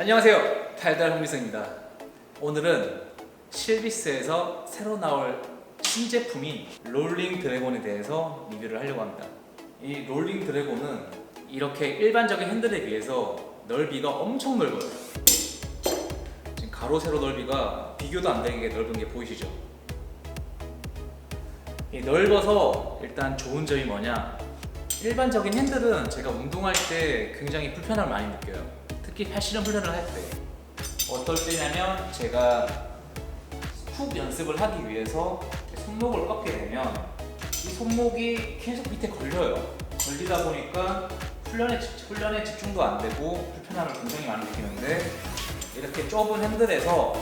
안녕하세요. 달달 홍미성입니다. 오늘은 실비스에서 새로 나올 신제품인 롤링 드래곤에 대해서 리뷰를 하려고 합니다. 이 롤링 드래곤은 이렇게 일반적인 핸들에 비해서 넓이가 엄청 넓어요. 지금 가로 세로 넓이가 비교도 안 되게 넓은 게 보이시죠? 이 넓어서 일단 좋은 점이 뭐냐? 일반적인 핸들은 제가 운동할 때 굉장히 불편함을 많이 느껴요. 특히 팔씨름 훈련을 할 때. 어떨 때냐면 제가 훅 연습을 하기 위해서 손목을 꺾게 되면 이 손목이 계속 밑에 걸려요. 걸리다 보니까 훈련에, 집- 훈련에 집중도 안 되고 불편함을 굉장히 많이 느끼는데 이렇게 좁은 핸들에서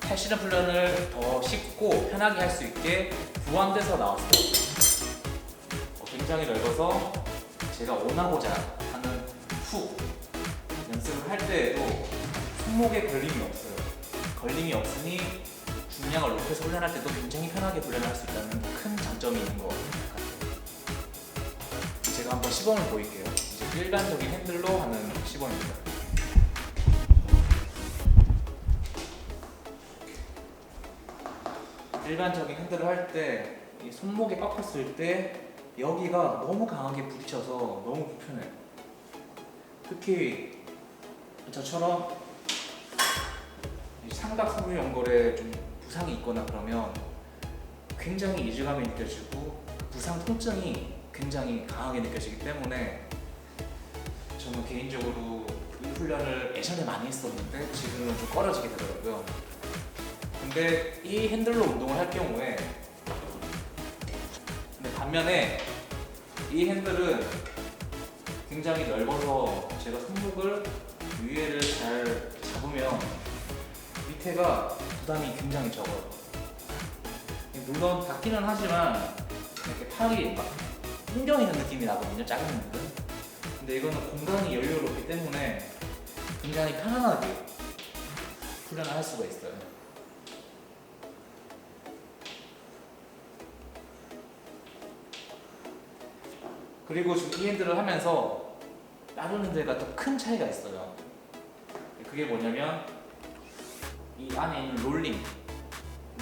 팔씨름 훈련을 더 쉽고 편하게 할 수 있게 부완돼서 나왔어요. 어, 굉장히 넓어서 제가 원하고자 하는 훅 때에도 손목에 걸림이 없어요. 걸림이 없으니 중량을 높여서 훈련할 때도 굉장히 편하게 훈련할 수 있다는 큰 장점이 있는 것 같아요. 제가 한번 시범을 보일게요. 이제 일반적인 핸들로 하는 시범입니다. 일반적인 핸들을 할때이 손목에 꺾었을 때 여기가 너무 강하게 부딪혀서 너무 불편해요. 특히 저처럼 이 삼각 섬유 연골에 좀 부상이 있거나 그러면 굉장히 이질감이 느껴지고 부상 통증이 굉장히 강하게 느껴지기 때문에 저는 개인적으로 이 훈련을 예전에 많이 했었는데 지금은 좀 꺼려지게 되더라고요. 근데 이 핸들로 운동을 할 경우에 근데 반면에 이 핸들은 굉장히 넓어서 제가 손목을 위에를 잘 잡으면 밑에가 부담이 굉장히 적어요. 물론 닿기는 하지만 이렇게 팔이 막 흥겨 있는 느낌이 나거든요. 작은 핸들은. 근데 이거는 공간이 여유롭기 때문에 굉장히 편안하게 훈련을 할 수가 있어요. 그리고 지금 이 핸들을 하면서 다른 핸들과 또큰 차이가 있어요. 그게 뭐냐면 이 안에 있는 롤링,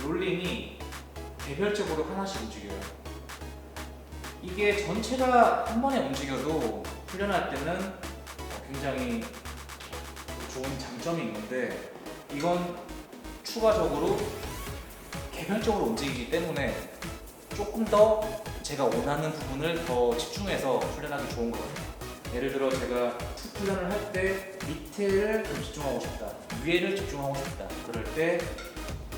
롤링이 개별적으로 하나씩 움직여요. 이게 전체가 한 번에 움직여도 훈련할 때는 굉장히 좋은 장점이 있는데 이건 추가적으로 개별적으로 움직이기 때문에 조금 더 제가 원하는 부분을 더 집중해서 훈련하기 좋은 것 같아요. 예를 들어 제가 툭 훈련을 할 때 밑에를 좀 집중하고 싶다, 위에를 집중하고 싶다. 그럴 때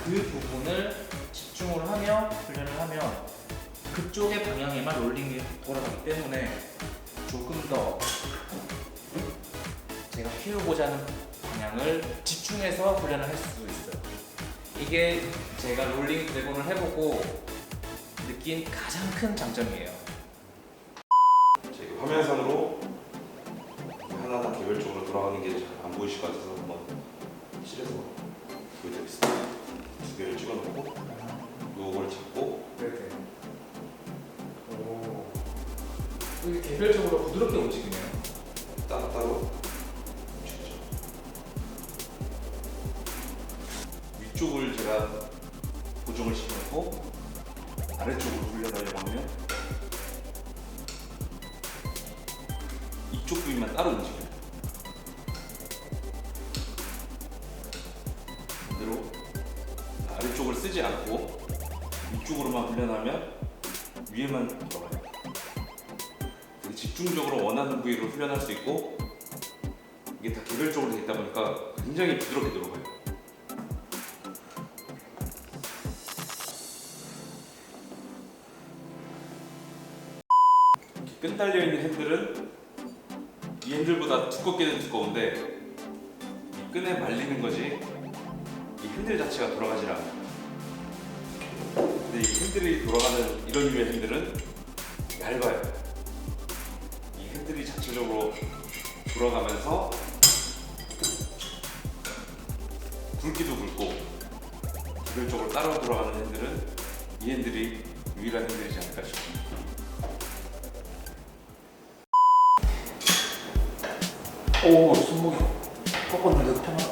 그 부분을 집중을 하며 훈련을 하면 그쪽의 방향에만 롤링이 돌아가기 때문에 조금 더 제가 키우고자 하는 방향을 집중해서 훈련을 할 수 있어요. 이게 제가 롤링 드래곤을 해보고 느낀 가장 큰 장점이에요. 화면상으로 하나하나 개별적으로 돌아가는 게 잘 안 보이실 것 같아서 한번 실에서 보여드리겠습니다. 두 개를 찍어놓고 요거를 잡고 네네. 오. 이게 개별적으로 부드럽게 움직이네요. 따로따로 움직이죠. 위쪽을 제가 고정을 시켜놓고 아래쪽으로 훈련하려고 하면 이쪽 부위만 따로 움직여요. 위에만 들어가요. 되게 집중적으로 원하는 부위로 훈련할 수 있고 이게 다 개별적으로 되어 있다 보니까 굉장히 부드럽게 들어가요. 이렇게 끈 달려 있는 핸들은 이 핸들보다 두껍게는 두꺼운데 이 끈에 말리는 거지 이 핸들 자체가 돌아가질 않아요. 근데 이 핸들이 돌아가는 이런 류의 핸들은 얇아요. 이 핸들이 자체적으로 돌아가면서 굵기도 굵고 기별적으로 따라 돌아가는 핸들은 이 핸들이 유일한 핸들이지 않을까 싶습니다. 오 손목이 꺾었는데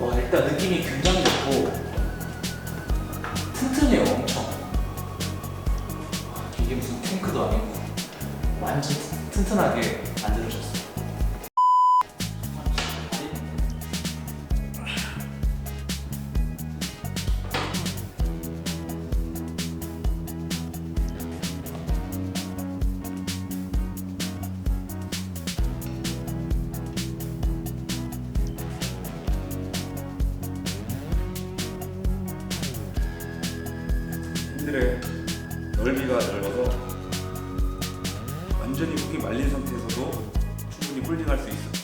도 편해. 느낌이 굉장히 좋고 튼튼해요 엄청 이게 무슨 탱크도 아니고 완전 튼튼하게 핸들의 넓이가 넓어서 완전히 훅이 말린 상태에서도 충분히 홀딩할 수 있어. 오.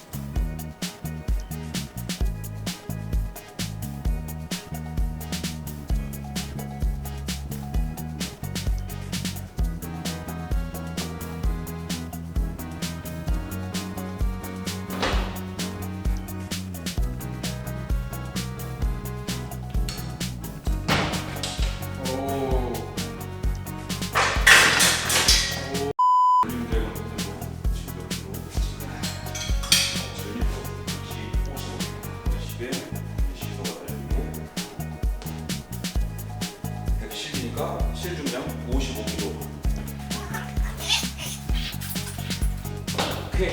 오케이.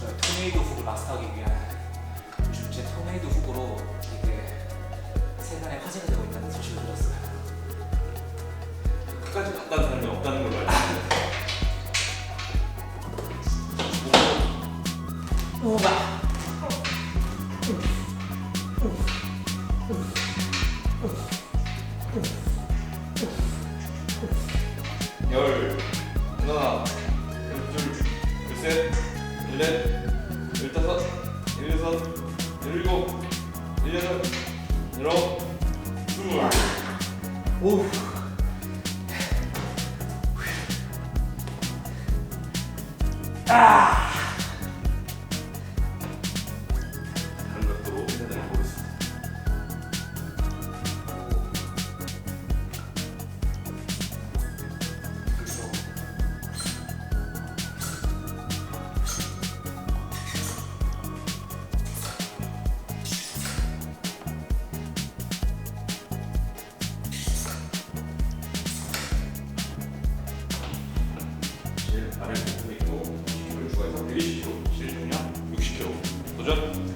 저 토네이도 훅을 마스터하기 위한 요즘 제 토네이도 훅으로 이게 세간에 화제가 되고 있다는 소식을 들었어요. 끝까지 갔다는 사람이 없다는 걸로 알고 있어요. 우와. 열여섯, 열일곱, 열여덟, 열아홉, 스물. 오. 아. 제일 아래 부분에 있고 10kg 추가해서 120kg, 실중량 60kg. 도전.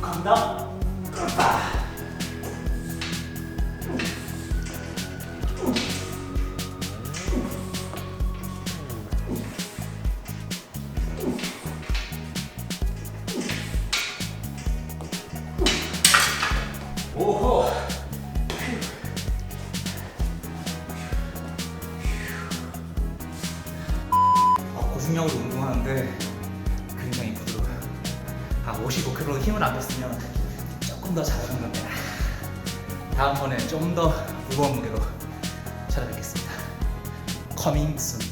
간다. 간다. 오호. 어, 고중력으로 운동하는데 굉장히 부드러워요. 아, 55kg 힘을 안 뺐으면 조금 더 잘하는 건데 다음번에 좀 더 무거운 무게로 찾아뵙겠습니다. Coming soon.